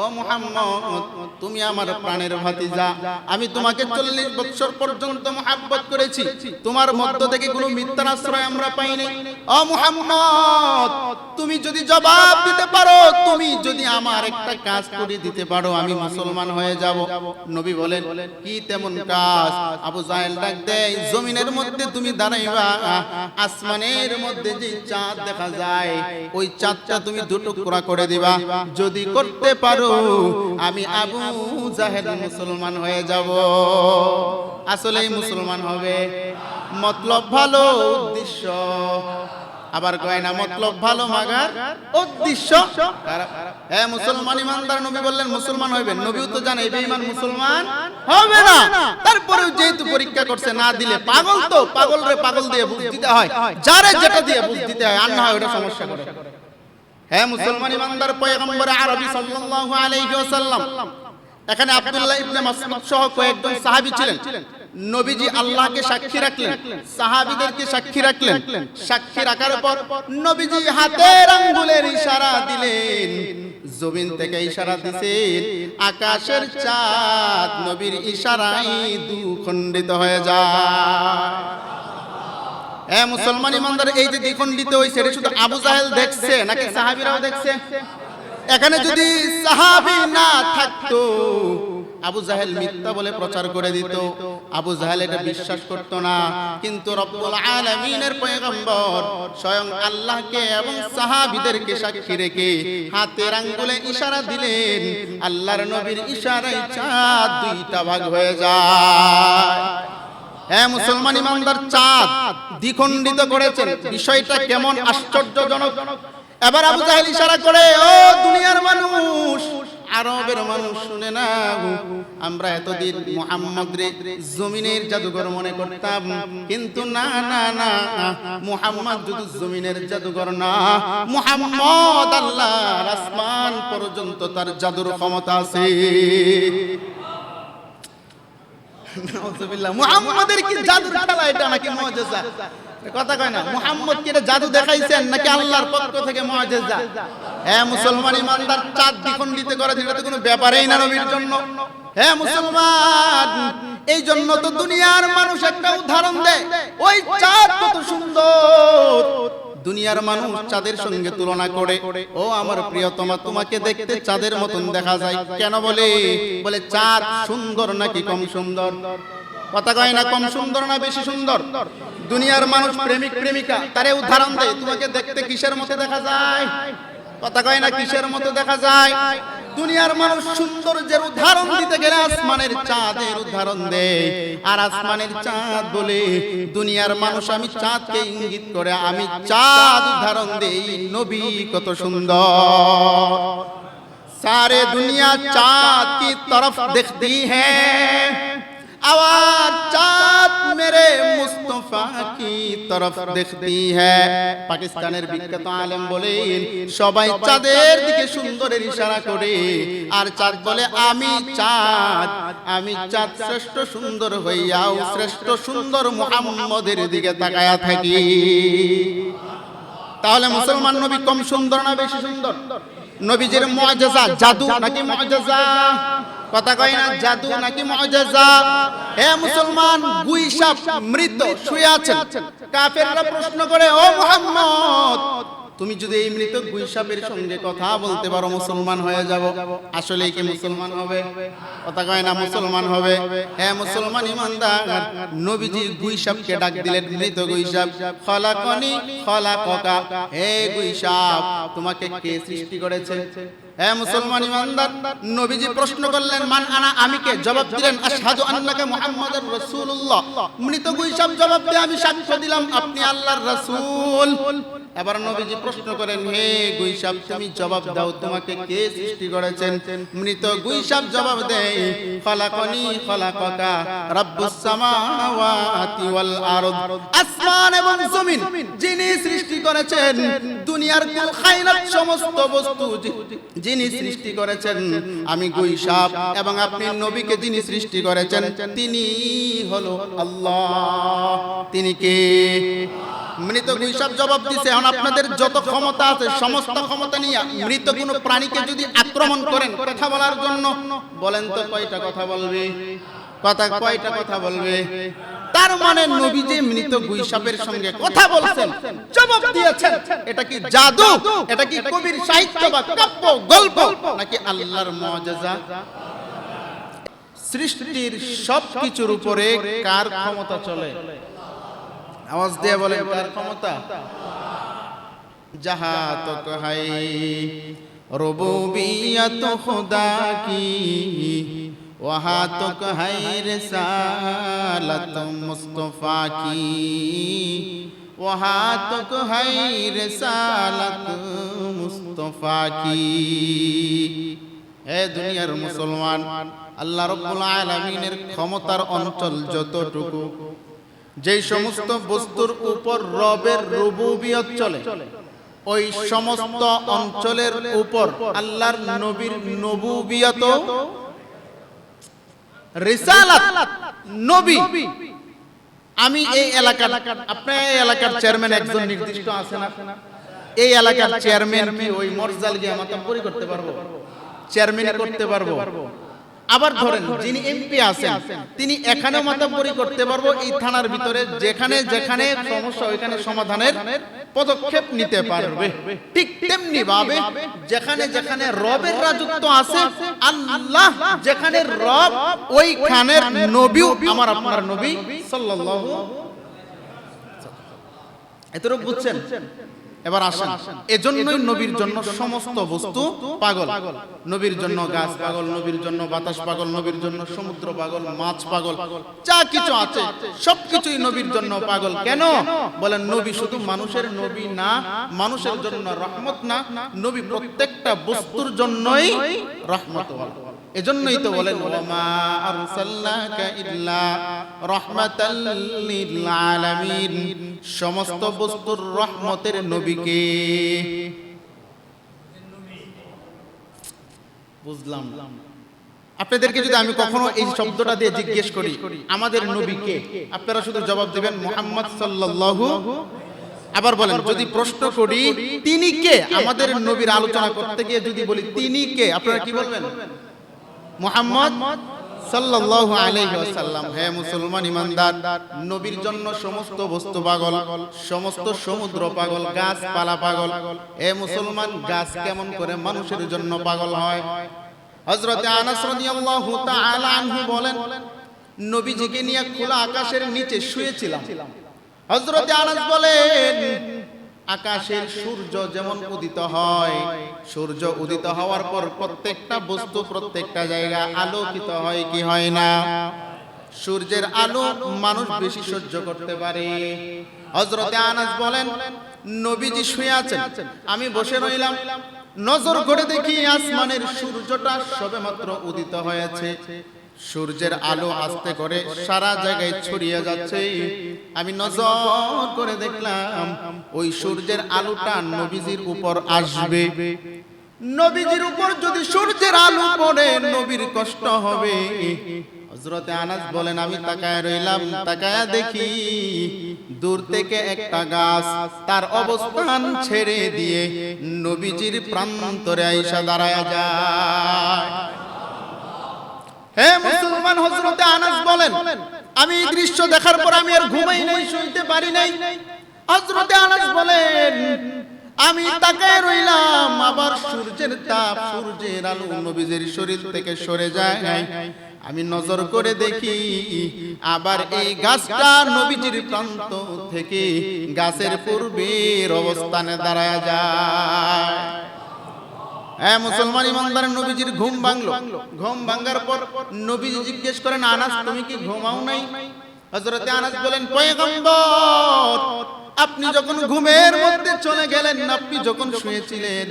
ও মুহাম্মদ, তুমি আমার প্রাণের ভাতিজা। আমি তোমাকে চল্লিশ বছর পর্যন্ত মহাব্বত করেছি। তোমার মধ্য থেকে কোনো মিথ্যার আশ্রয় আমরা পাইনি। ও মুহাম্মদ, তুমি যদি জবাব দিতে পারো, তুমি যদি আমার একটা কাজ করে দিতে পারো, আমি মুসলমান হয়ে যাব। নবী বলেন, কি তেমন কাজ? আবু জাহেল ডাক দেয়, জমিনের মধ্যে তুমি দাঁড়াইবা, আসমানের মধ্যে যে চাঁদ দেখা যায়, ওই চাঁদটা তুমি দুটো করে দিবা। যদি করতে পারো আমি আবু জাহেল মুসলমান হয়ে যাব। আসলেই মুসলমান হবে। মতলব ভালো উদ্দেশ্য। আবার কয় না মতলব ভালো মাগার উদ্দেশ্য। হ্যাঁ মুসলমান ইমানদার নবী বললেন মুসলমান হইবেন। নবীও তো জানে বেঈমান মুসলমান হবে না। তারপরেও যেহেতু পরীক্ষা করছে না দিলে পাগল তো পাগল রে পাগল দিয়ে বুঝ দিতে হয়। যারে যেটা দিয়ে বুঝ দিতে হয় আর না হয় ওটা সমস্যা করে। হ্যাঁ মুসলমান ইমানদার পয়গম্বর আরবি সাল্লাল্লাহু আলাইহি ওয়াসাল্লাম, এখানে আব্দুল্লাহ ইবনে মাসউদ সহ কয়েকজন সাহাবী ছিলেন। নবীজি আল্লাহকে সাক্ষী রাখলেন, সাহাবীদেরকে সাক্ষী রাখলেন। সাক্ষী রাখার পর নবীজি হাতের আঙ্গুলের ইশারা দিলেন, জমিন থেকে ইশারা দিছেন, আকাশের চাঁদ নবীর ইশারায় দুখণ্ডিত হয়ে যায়। এ মুসলমান ইমানদার এই যে দ্বিখণ্ডিত হয়েছে এটা শুধু আবু জাহেল দেখছে নাকি সাহাবীরাও দেখছে? এখানে যদি সাহাবী না থাকতো আবু জাহেল মিথ্যা বলে প্রচার করে দিত। আবু জাহেল এটা বিশ্বাস করত না। কিন্তু রব্বুল আলামিনের পয়গম্বর স্বয়ং আল্লাহকে এবং সাহাবীদেরকে সাক্ষী রেখে হাতের আঙ্গুলে ইশারা দিলেন। আল্লাহর নবীর ইশারায় চাঁদ দুইটা ভাগ হয়ে যায়। হ্যাঁ মুসলমান ইমানদার চাঁদ দ্বিখণ্ডিত করেছেন। বিষয়টা কেমন আশ্চর্যজনক। এবার আবু জাহেল ইশারা করে, ও দুনিয়ার মানুষ, আরবের মানুষ, শুনে না আমরা এতদিন মুহাম্মদ রে জমিনের জাদুঘর মনে করতাম। কিন্তু না না না, মুহাম্মদ শুধু জমিনের জাদুঘর না, মুহাম্মদ আল্লাহর আসমান পর্যন্ত তার জাদুর ক্ষমতা আছে। মুহাম্মাদের কি জাদু খেলা এটা নাকি মুআজিজা কথা কয় না মুহাম্মদ কি এটা জাদু দেখাইছেন নাকি আল্লাহর পক্ষ থেকে মুআজিজা হ্যাঁ মুসলমান ইমানদার চাঁদ দ্বিখণ্ডিত করে এটা তো কোনো ব্যাপারই না নবীর জন্য। হ্যাঁ মুসলমান এই জন্য তো দুনিয়ার মানুষ একটা উদাহরণ দেয়। ওই চাঁদ কত সুন্দর দুনিয়ার মানুষ চাঁদের সঙ্গে তুলনা করে ও আমার প্রিয়তমা তোমাকে দেখতে চাঁদের মতন দেখা যায়। কেন বলে? বলে? চাঁদ সুন্দর নাকি কম সুন্দর? কথা কয় না কম সুন্দর না বেশি সুন্দর? দুনিয়ার মানুষ প্রেমিক প্রেমিকা তারে উদাহরণ দেয় তোমাকে দেখতে কিসের মতো দেখা যায়? কথা কয় না কিসের মতো দেখা যায়? দুনিয়ার মানুষ সৌন্দর্যের উদাহরণ দিতে গেলে আসমানের চাঁদের উদাহরণ দেয়। আর আসমানের চাঁদ বলে, দুনিয়ার মানুষ আমি চাঁদকে ইঙ্গিত করে, আমি চাঁদ উদাহরণ দেই, নবী কত সুন্দর। সারে দুনিয়া চাঁদ কি তরফ দেখতি হ্যাঁ? आवाज चांद मेरे मुस्तफा की तरफ देखती है পাকিস্তানের বিখ্যাত আলেম বলেন সবাই চাঁদের দিকে সুন্দরের ইশারা করে আর চাঁদ বলে আমি চাঁদ আমি চাঁদ শ্রেষ্ঠ সুন্দর হইয়াও শ্রেষ্ঠ সুন্দর মুহাম্মদের দিকে তাকায়া থাকি তাহলে মুসলমান নবী কম সুন্দর না বেশি সুন্দর নবীজির মুআজিজা জাদু নাকি মুআজিজা কথা কয় না? জাদু নাকি মুআজিজা হে মুসলমান গুইসাপ মৃত, শুয়ে আছেন। কাফেররা প্রশ্ন করে, ও মুহাম্মদ, তুমি যদি এই মৃত গুইসাপের সঙ্গে কথা বলতে পারো, মুসলমান হয়ে যাব। আসলে কি মুসলমান হবে? কথা কয় না, মুসলমান হবে। হ্যাঁ মুসলমান ইমানদার, নবীজি গুইসাপকে ডাক দিলেন, মৃত গুইসাপ খলাকনি খলাককা হে গুইসাপ তোমাকে কে সৃষ্টি করেছে? মুসলমান ইমানদার, নবীজি প্রশ্ন করলেন, মান আনা জবাব দিলেন, আশহাদু রাসূলুল্লাহ। মৃত গুইসাপ জবাব দিয়ে আমি সাক্ষ্য দিলাম, আপনি আল্লাহর রাসূল। এবার নবীজি প্রশ্ন করেন, হে তুমি জবাব দাও, তোমাকে কে সৃষ্টি করেছেন? জবাব দেয় সামাওয়াতি ওয়াল আরদ। আসমান এবং জমিন, যিনি সৃষ্টি করেছেন, দুনিয়ার কুল খায়নাত সমস্ত বস্তু যিনি সৃষ্টি করেছেন, আমি গুইসাপ এবং আপনি নবীকে যিনি সৃষ্টি করেছেন, তিনি হলো আল্লাহ। তিনি কে? মৃত গুইসাব জবাব দিছে, এখন আপনাদের যত ক্ষমতা আছে, সমস্ত ক্ষমতা নিয়ে মৃত কোনো প্রাণীকে যদি আক্রমণ করেন কথা বলার জন্য, বলেন তো কয়টা কথা বলবে? কথা কয়টা কথা বলবে? তার মানে নবী যে মৃত গুইসাপের সঙ্গে কথা বলছেন, জবাব দিয়েছেন, এটা কি জাদু? এটা কি কবির সাহিত্য বা কাব্য, গল্প, নাকি আল্লাহর মুআজিজা সৃষ্টির সব কিছুর উপরে কার ক্ষমতা চলে? আওয়াজ দিয়ে বলেন, কার ক্ষমতা? যাহা তো কহাই রবুবিয়ত খুদা কি? ওহাতক تک ہے رسالت مصطفیٰ کی وہاں تک ہے رسالت مصطفیٰ کی اے دنیار مسلمان আল্লাহ রব্বুল আলমিনের ক্ষমতার অঞ্চল যতটুকু যে সমস্ত বস্তুর উপর রবের রুবুবিয়ত চলে, ওই সমস্ত অঞ্চলের উপর আল্লাহর নবীর নবুবিয়ত রিসালাত নবী। আমি এই এলাকার আপনার এই এলাকার চেয়ারম্যান একজন নির্দিষ্ট আছে না? এই এলাকার চেয়ারম্যান কি ওই মর্জাল গিয়ে মাতাম্বরি করতে পারব? চেয়ারম্যান করতে পারব। আবার ধরেন যিনি এমপি আছেন তিনি এখানেও মাতাব্বরি করতে পারব এই থানার ভিতরে যেখানে যেখানে সমস্যা ওইখানে সমাধানের পদক্ষেপ নিতে পারবে। ঠিক তেমনি ভাবে যেখানে যেখানে রবের রাজত্ব আছে, আল্লাহ যেখানে রব, ওইখানের নবী আমার আপনার নবী, সাল্লাল্লাহু এতটুকু বুঝছেন? এবার আসেন। এজন্যই নবীর জন্য সমস্ত বস্তু পাগল। নবীর জন্য গাছ পাগল, নবীর জন্য বাতাস পাগল, নবীর জন্য সমুদ্র পাগল, মাছ পাগল, যা কিছু আছে, সবকিছুই নবীর জন্য পাগল। কেন? বলেন, নবী শুধু মানুষের নবী না, মানুষের জন্য রহমত না, নবী প্রত্যেকটা বস্তুর জন্যই রহমত এজন্যই তো বলেন ওমা আরসালনাকা ইল্লা রাহমাতাল লিল আলামিন সমস্ত বস্তুর রহমতের নবীকে বুঝলাম। আপনাদেরকে যদি আমি কখনো এই শব্দটা দিয়ে জিজ্ঞেস করি আমাদের নবীকে? আপনারা শুধু জবাব দিবেন মুহাম্মদ সাল্লাল্লাহু আবার বলেন যদি প্রশ্ন করি তিনি কে? আমাদের নবীর আলোচনা করতে গিয়ে যদি বলি তিনি কে? আপনারা কি বলবেন? মুহাম্মদ সাল্লাল্লাহু আলাইহি ওয়াসাল্লাম। হে মুসলমান ইমানদার, নবীর জন্য সমস্ত বস্তু পাগল, সমস্ত সমুদ্র পাগল, গাছপালা পাগল। হে মুসলমান, গাছ কেমন করে মানুষের জন্য পাগল হয়? হযরতে আনাস রাদিয়াল্লাহু তাআলা আনহু বলেন, নবীজিকে নিয়ে খোলা আকাশের নিচে শুয়েছিলাম। হযরতে আনাস বলেন আকাশের সূর্য যেমন উদিত হয় সূর্য উদিত হওয়ার পর প্রত্যেকটা বস্তু প্রত্যেকটা জায়গা আলোকিত হয় কি হয় না? সূর্যের আলো মানুষ বেশি সহ্য করতে পারে। হজরতে আনাস বলেন নবীজি শুয়ে আছেন। আমি বসে রইলাম। নজর করে দেখি আসমানের সূর্যটা সবেমাত্র উদিত হয়েছে। সূর্যের আলো আসতে করে সারা জায়গায় ছড়িয়ে যাচ্ছে। আমি নজর করে দেখলাম ওই সূর্যের আলোটা নবীজির উপর আসবে। নবীজির উপর যদি সূর্যের আলো পড়ে নবীর কষ্ট হবে। হযরতে আনাস বলেন আমি তাকায় রইলাম তাকায়া দেখি দূর থেকে একটা গাছ তার অবস্থান ছেড়ে দিয়ে নবীজির প্রান্তরে আইসা দাঁড়ায় যায়। হে মুসলমান হযরতে আনাস বলেন, আমি এই দৃশ্য দেখার পর আমি আর ঘুমাই নাই, শুইতে পারি নাই। হযরতে আনাস বলেন, আমি তাকায় রইলাম, আবার সূর্যের তাপ, সূর্যের আলো নবীজির শরীর থেকে সরে যায় আমি নজর করে দেখি, আবার এই গাছটা নবীজির প্রান্ত থেকে গাছের পূর্বের অবস্থানে দাঁড়ায় যায়। হ্যাঁ মুসলমান ইমানদার নবীজির ঘুম ভাঙলো। ঘুম ভাঙার পর নবীজি জিজ্ঞেস করেন, আনাস, তুমি কি ঘুমাও নাই? হযরতে আনাস বলেন, পয়গম্বর, আপনি যখন ঘুমের মধ্যে চলে গেলেন, আপনি যখন শুয়েছিলেন,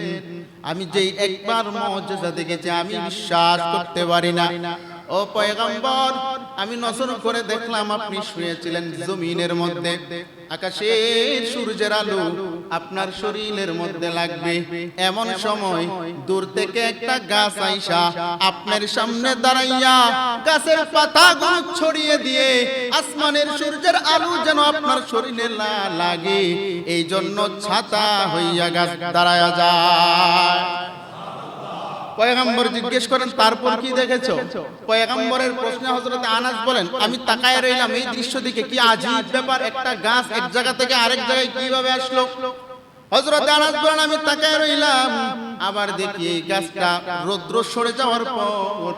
আমি যেই একবার মুজিজা দেখেছি, আমি বিশ্বাস করতে পারি না। ও পয়গম্বর, আমি নজর করে দেখলাম আপনি শুয়েছিলেন জমিনের মধ্যে। আকাশের সূর্যের আলো আপনার শরীরের মধ্যে লাগবে। এমন সময় দূর থেকে একটা গাছ আইসা আপনার সামনে দাঁড়াইয়া গাছের পাতাগুলো ছড়িয়ে দিয়ে আসমানের সূর্যের আলো যেন আপনার শরীরে না লাগে। এই জন্য ছাতা হইয়া গাছ দাঁড়ায়া যায়। পয়গাম্বর জিজ্ঞেস করেন, তারপর কি দেখেছ? পয়গাম্বরের প্রশ্নে হযরত আনাস বলেন, আমি তাকায় রইলাম এই দৃশ্য দিকে কি আজীব ব্যাপার, একটা গাছ এক জায়গা থেকে আরেক জায়গায় কীভাবে আসলো? হযরত আনাস বলেন, আমি তাকায় রইলাম, আবার দেখি এই গাছটা রৌদ্র সরে যাওয়ার পর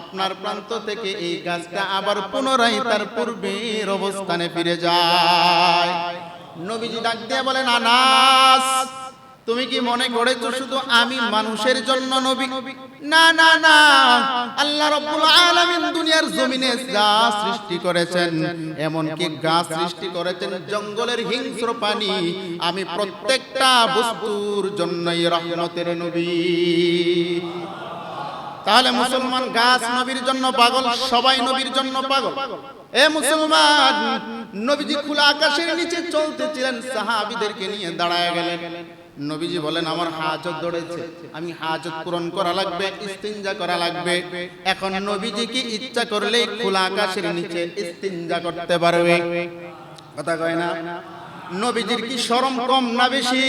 আপনার প্রান্ত থেকে এই গাছটা আবার পুনরায় তার পূর্বের অবস্থানে ফিরে যায়। নবীজি ডাক দিয়ে বলেন, আনাস তুমি কি মনে করেছ শুধু আমি মানুষের জন্য নবী? না না না। আল্লাহ রাব্বুল আলামিন দুনিয়ার জমিনে গাছ সৃষ্টি করেছেন এমন কি গাছ সৃষ্টি করেছেন জঙ্গলের হিংস্র পানি। আমি প্রত্যেকটা বস্তুর জন্যই রহমতের নবী। তাহলে মুসলমান গাছ নবীর জন্য পাগল সবাই নবীর জন্য পাগল। এ মুসলমান নবীজি খোলা আকাশের নিচে চলতেছিলেন সাহাবীদেরকে নিয়ে দাঁড়ায় গেলেন। নবীজি বলেন, আমার হাজত দৌড়েছে আমি হাজত পূরণ করা লাগবে, ইস্তিনজা করা লাগবে। এখন নবীজি কি ইচ্ছা করলেই খোলা আকাশের নিচে ইস্তিনজা করতে পারবে। কথা কয় না? নবীজির কি শরম কম না বেশি?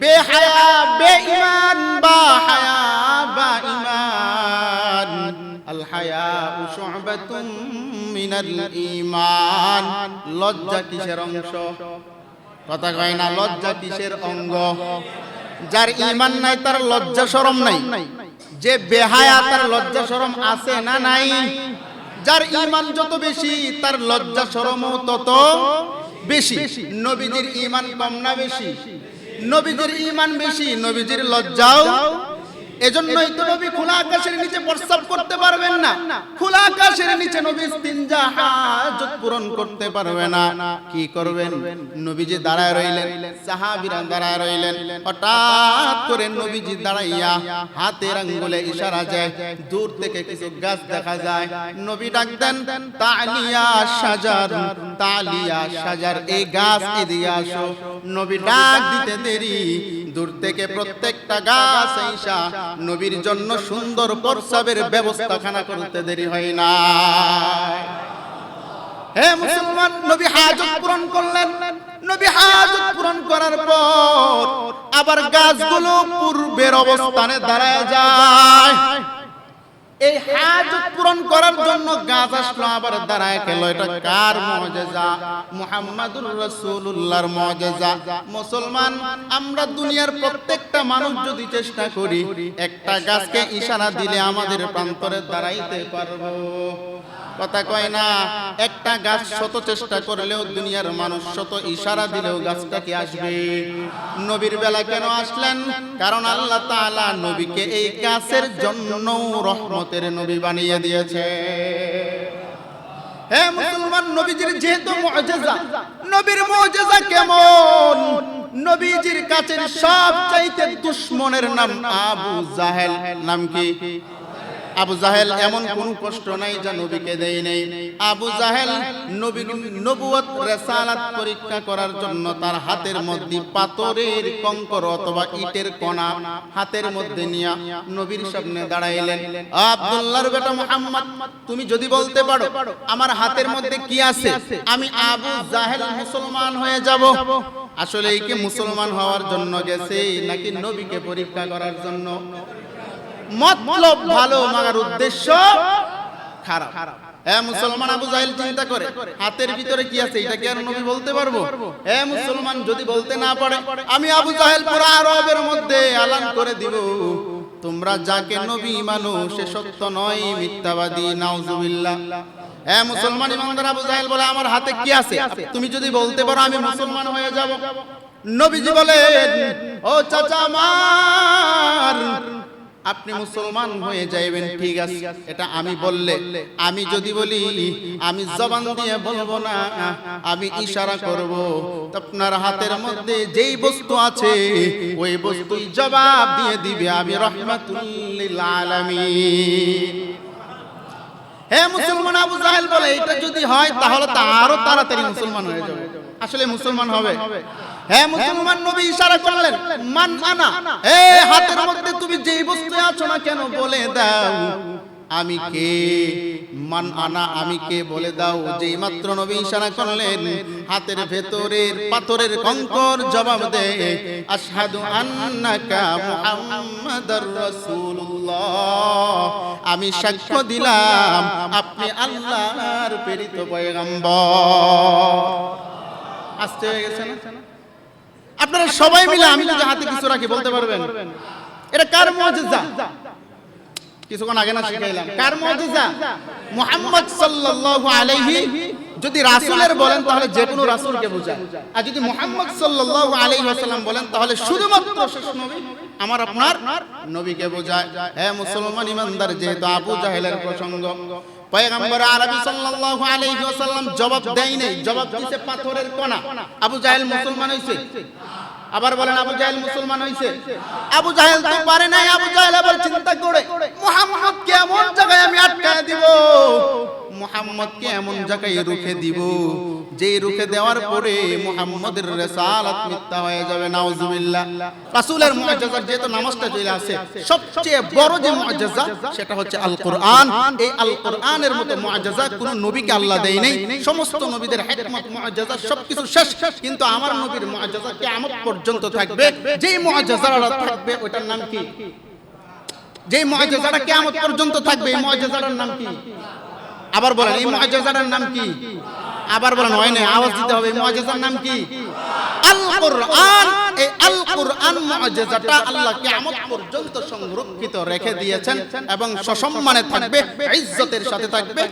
বেহায়া, বেঈমান বা হায়া বা ঈমান আল হায়া শু'বাতুম মিনাল ঈমান লজ্জা কিসের অংশ? কথা কয় না, লজ্জা কিসের অঙ্গ? যার ইমান নাই, তার লজ্জা সরম নাই। যে বেহায়া, তার লজ্জা সরম আছে না নাই? যার ইমান যত বেশি, তার লজ্জা সরম তত বেশি। নবীজির ইমান কম না বেশি? নবীজির ইমান বেশি, নবীজির লজ্জাও এজন্যই তো নবী খোলা আকাশের নিচে প্রস্তাব করতে পারবেন না। খোলা আকাশের নিচে নবী ইস্তিনজা হাজত পূরণ করতে পারবে না। কি করবেন? নবীজি দাঁড়ায় রইলেন সাহাবীরা দাঁড়ায় রইলেন। হঠাৎ করে নবীজি দাঁড়াইয়া হাতের আঙ্গুলে ইশারা যায় দূর থেকে কিছু গাছ দেখা যায়। নবী ডাক দেন তালিয়া সাজার তালিয়া সাজার এই গাছ এদিকে আসো। নবী ডাক দিতে দেরি দূর থেকে প্রত্যেকটা গাছ আইসা নবীর জন্য সুন্দর প্রসাবের ব্যবস্থাখানা করতে দেরি হয় না। হে মুসলমান, নবী হাজত পূরণ করলেন। নবী হাজত পূরণ করার পর আবার গাছগুলো পূর্বের অবস্থানে দাঁড়ায় যায়। এই হাজত পূরণ করার জন্য গাছ আসলো, আবার দাঁড়ায় গেল এটা কার মজেজা মুহাম্মাদুর রাসূলুল্লাহর মজেজা মুসলমান, আমরা দুনিয়ার প্রত্যেকটা মানুষ যদি চেষ্টা করি, একটা গাছকে ইশারা দিলে আমাদের প্রান্তরে দাঁড়াইতে পারব। কথা কয় না, একটা গাছ শত চেষ্টা করলেও দুনিয়ার মানুষ শত ইশারা দিলেও গাছটা কি আসবে? নবীর বেলা কেন আসলেন? কারণ আল্লাহ তাআলা নবীকে এই গাছের জন্য রহমতের নবী বানিয়ে দিয়েছে। হে মুসলমান, নবীজির যেহেতু মুআজিজা নবীর মুআজিজা কেমন? নবীজির কাছের সবচাইতে দুশ্মনের নাম আবু জাহেল। নাম কি? আবু জাহেল এমন কোন কষ্ট নাই যা নবীকে দেয় নেই। আবু জাহেল নবী নবুয়ত রেসালাত পরীক্ষা করার জন্য তার হাতের মধ্যে পাথরের কঙ্কর অথবা ইটের কণা হাতের মধ্যে নিয়া নবীর সামনে দাঁড়াইলেন। আব্দুল্লাহর বেটা মুহাম্মদ, তুমি যদি বলতে পারো আমার হাতের মধ্যে কি আছে? আমি আবু জাহেল মুসলমান হয়ে যাব। আসলে কি মুসলমান হওয়ার জন্য গেছে নাকি নবীকে পরীক্ষা করার জন্য? মতলব ভালো মাগার উদ্দেশ্য খারাপ। হ্যাঁ মুসলমান আবু জাহেল চিন্তা করে হাতের ভিতরে কি আছে? এটা কি আর নবী বলতে পারব? হ্যাঁ মুসলমান যদি বলতে না পারে আমি আবু জাহেল পুরো আরবের মধ্যে আলান করে দিব। তোমরা যাকে নবী মানো সে সত্য নয় মিথ্যাবাদী নাউজুবিল্লাহ। হ্যাঁ মুসলমান ইমানদার আবু জাহেল বলে আমার হাতে কি আছে? তুমি যদি বলতে পারো আমি মুসলমান হয়ে যাব। নবীজি বলেন ও চাচা আমার আপনি মুসলমান হয়ে যাইবেন ঠিক আছে। এটা আমি বললে আমি যদি বলি আমি জবান দিয়ে বলব না আমি ইশারা করব। আপনার হাতের মধ্যে যেই বস্তু আছে ওই বস্তুই জবাব দিয়ে দিবে আমি রহমাতুল্লিল আলামিন। হে মুসলমান আবু জাহেল বলে এটা যদি হয় তাহলে তো আরও তাড়াতাড়ি মুসলমান হয়ে যাবে। আসলে মুসলমান হবে। হ্যাঁ মুসলমান নবী ইশারা করলেন মান আনা। এ হাতের মধ্যে তুমি যেই বস্তু আছো না কেন বলে দাও। আমি কে? মান আনা আমি কে বলে দাও? যেই মাত্র নবী ইশারা করলেন হাতের ভেতরের পাথরের কঙ্কর জবাব দে। আশহাদু আন্নাকা মুহাম্মাদার রাসূলুল্লাহ। আমি সাক্ষ্য দিলাম আপনি আল্লাহর প্রেরিত পয়গম্বর। আসতে হয়ে গেছে না? আপনারা সবাই মিলে আমি যদি হাতে কিছু রাখি বলতে পারবেন? এটা কার মুজিজা? কিছুক্ষণ আগে না শিখাইলাম। কার মুজিজা? মুহাম্মদ সাল্লাল্লাহু আলাইহি যদি রাসূলের বলেন তাহলে যে কোনো রাসূলকে বোঝায়। আর যদি মুহাম্মদ সাল্লাল্লাহু আলাইহি ওয়াসাল্লাম বলেন তাহলে শুধুমাত্র শেষ নবী। আমার আপনার নবীকে বোঝায়। হ্যাঁ মুসলমান ইমানদার, যেহেতু আবু জাহেলের প্রসঙ্গ, পয়গম্বর আরবি সাল্লাল্লাহু আলাইহি ওয়াসাল্লাম জবাব দেয় নাই, জবাব দিছে পাথরের কণা। আবু জাহেল মুসলমান হইছে? আবার বলেন আবু জাহেল মুসলমান হইছে? আবু জাহেল তো পারে নাই, আবু জাহেল আবার চিন্তা করে মুহাম্মদ কে এমন জায়গায় আমি আটকায় দিব মুহাম্মদ কে এমন জায়গায় রুখে দিব যেই রুখে দেওয়ার পরে মুহাম্মদের রিসালাত মিথ্যা হয়ে যাবে নাউজুবিল্লাহ। রাসূলের মুআজিজা যেহেতু নামাজটা চলে আসে সবচেয়ে বড় যে মুআজিজা সেটা হচ্ছে আল কোরআন এই আল কোরআনের মতো মুআজিজা কোন নবীকে আল্লাহ দেয় নাই। সমস্ত নবীদের হিকমত মুআজিজা সবকিছু শেষ। কিন্তু আমার নবীর মুআজিজা কিয়ামত পর্যন্ত থাকবে। যেই মুআজিজাটা থাকবে ওটার নাম কি? যেই মুআজিজাটা কিয়ামত পর্যন্ত থাকবে এই মুআজিজাটার নাম কি আবার বলেন এই মুআজিজাটার নাম কি? আবার বলেন, হয় না আওয়াজ দিতে হবে। মুআজিজার নাম কি? আল কোরআন এই আল কোরআন মুআজিজাটা আল্লাহ কিয়ামত পর্যন্ত সংরক্ষিত রেখে দিয়েছেন এবং সসম্মানে থাকবে, ইজ্জতের সাথে থাকবে।